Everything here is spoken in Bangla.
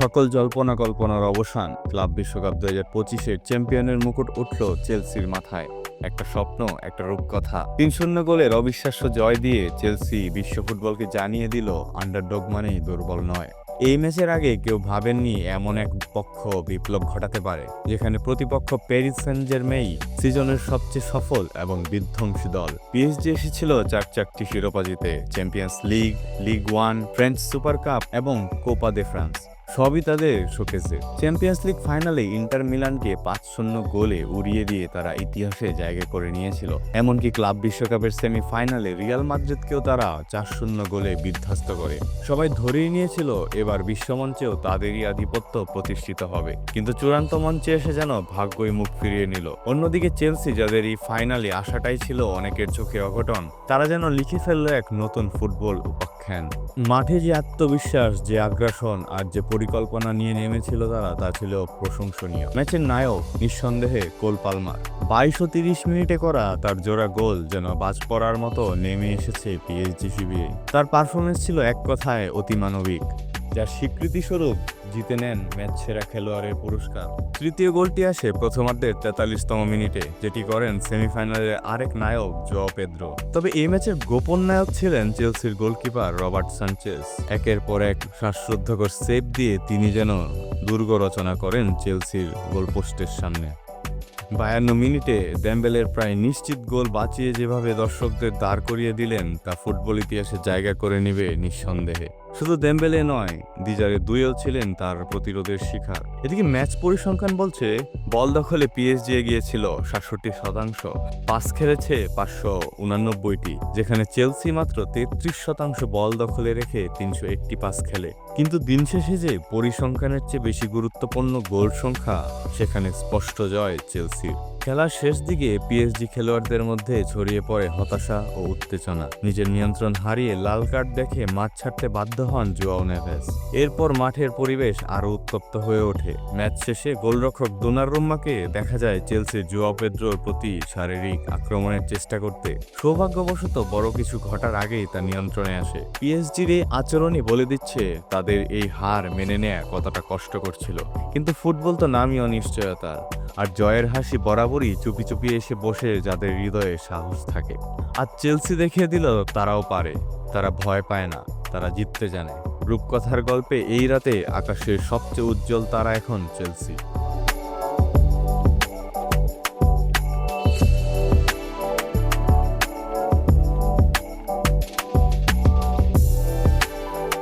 সকল জল্পনা কল্পনার অবসান ক্লাব বিশ্বকাপ দু হাজার পঁচিশের চ্যাম্পিয়নের মুকুট উঠল চেলসির মাথায়। একটা স্বপ্ন, একটা রূপকথা। তিন শূন্য গোলের অবিশ্বাস্য জয় দিয়ে চেলসি বিশ্ব ফুটবলকে জানিয়ে দিল আন্ডারডগ মানেই দুর্বল নয়। এই ম্যাচের আগে কেউ ভাবেননি এমন এক পক্ষ বিপ্লব ঘটাতে পারে, যেখানে প্রতিপক্ষ প্যারিস সেন্ট জার্মেই সিজনের সবচেয়ে সফল এবং বিধ্বংসী দল। পিএসজি এসেছিল চার চারটি শিরোপা জিতে, Champions League League One, French Super Cup এবং কোপা দে ফ্রান্স। সবই তাদের শোকেসে চ্যাম্পিয়ন্স লিগ ফাইনালে ইন্টার মিলানকে পাঁচ শূন্য গোলে উড়িয়ে দিয়ে তারা ইতিহাসে জায়গা করে নিয়েছিল। এমনকি ক্লাব বিশ্বকাপের সেমি ফাইনালে রিয়াল মাদ্রিদকেও তারা চার শূন্য গোলে বিধ্বস্ত করে। সবাই ধরেই নিয়েছিল, এবার বিশ্বমঞ্চেও তাদেরই আধিপত্য প্রতিষ্ঠিত হবে। কিন্তু চূড়ান্ত মঞ্চে এসে যেন ভাগ্যই মুখ ফিরিয়ে নিল। অন্যদিকে চেলসি যাদের এই ফাইনালে আশাটাই ছিল অনেকের চোখে অঘটন, তারা যেন লিখে ফেলল এক নতুন ফুটবল উপাখ্যান মাঠে যে আত্মবিশ্বাস, যে আগ্রাসন আর যে পরিকল্পনা নিয়ে নেমেছিল তারা, তা ছিল প্রশংসনীয়। ম্যাচের নায়ক নিঃসন্দেহে কোল পালমার। বাইশ ও তিরিশ মিনিটে করা তার জোড়া গোল যেন বাজ পড়ার মতো নেমে এসেছে পিএইচডি শিবিরে। তার পারফরমেন্স ছিল এক কথায় অতিমানবিক, যার স্বীকৃতিস্বরূপ জিতে নেন ম্যাচ সেরা খেলোয়াড়ের পুরস্কার। তৃতীয় গোলটি আসে প্রথমার্ধের তেতাল্লিশতম মিনিটে, যেটি করেন সেমিফাইনালের আরেক নায়ক জো পেদ্রো। তবে এই ম্যাচের গোপন নায়ক ছিলেন চেলসির গোলকিপার রবার্ট সানচেস একের পর এক শ্বাসরুদ্ধকর সেভ দিয়ে তিনি যেন দুর্গ রচনা করেন চেলসির গোলপোস্টের সামনে। বায়ান্ন মিনিটে ড্যাম্বেলের প্রায় নিশ্চিত গোল বাঁচিয়ে যেভাবে দর্শকদের দাঁড় করিয়ে দিলেন, তা ফুটবল ইতিহাসে জায়গা করে নেবে নিঃসন্দেহে। শুধু দেম্বেলে নয়, দিজারে দুইও ছিলেন তার প্রতিরোধের শিকার। এদিকে ম্যাচ পরিসংখ্যান বলছে, বল দখলে পিএসজি এগিয়েছিল সাতষট্টি শতাংশ, পাস খেলেছে পাঁচশো উনানব্বইটি, যেখানে চেলসি মাত্র তেত্রিশ শতাংশ বল দখলে রেখে তিনশো একটি পাস খেলে। কিন্তু দিন শেষে যে পরিসংখ্যানের চেয়ে বেশি গুরুত্বপূর্ণ গোল সংখ্যা, সেখানে স্পষ্ট জয় চেলসির খেলার শেষ দিকে পিএসজি খেলোয়াড়দের মধ্যে ছড়িয়ে পড়ে হতাশা ও উত্তেজনা। নিজের নিয়ন্ত্রণ হারিয়ে লাল কার্ড দেখে মাঠ ছাড়তে বাধ্য হন জুয়াও নেভেস। এরপর মাঠের পরিবেশ আরও উত্তপ্ত হয়ে ওঠে। ম্যাচ শেষে গোলরক্ষক দোনারুম্মাকে দেখা যায় চেলসির জুয়াও পেদ্রোর প্রতি শারীরিক আক্রমণের চেষ্টা করতে। সৌভাগ্যবশত বড় কিছু ঘটার আগেই তা নিয়ন্ত্রণে আসে। পিএসজির এই আচরণই বলে দিচ্ছে তাদের এই হার মেনে নেয়া কতটা কষ্ট করছিল কিন্তু ফুটবল তো নামই অনিশ্চয়তার আর জয়ের হাসি বরাবরই চুপি চুপি এসে বসে যাদের হৃদয়ে সাহস থাকে। আর চেলসি দেখিয়ে দিল তারাও পারে। তারা ভয় পায় না, তারা জিততে জানে। রূপকথার গল্পে এই রাতে আকাশের সবচেয়ে উজ্জ্বল তারা এখন চেলসি।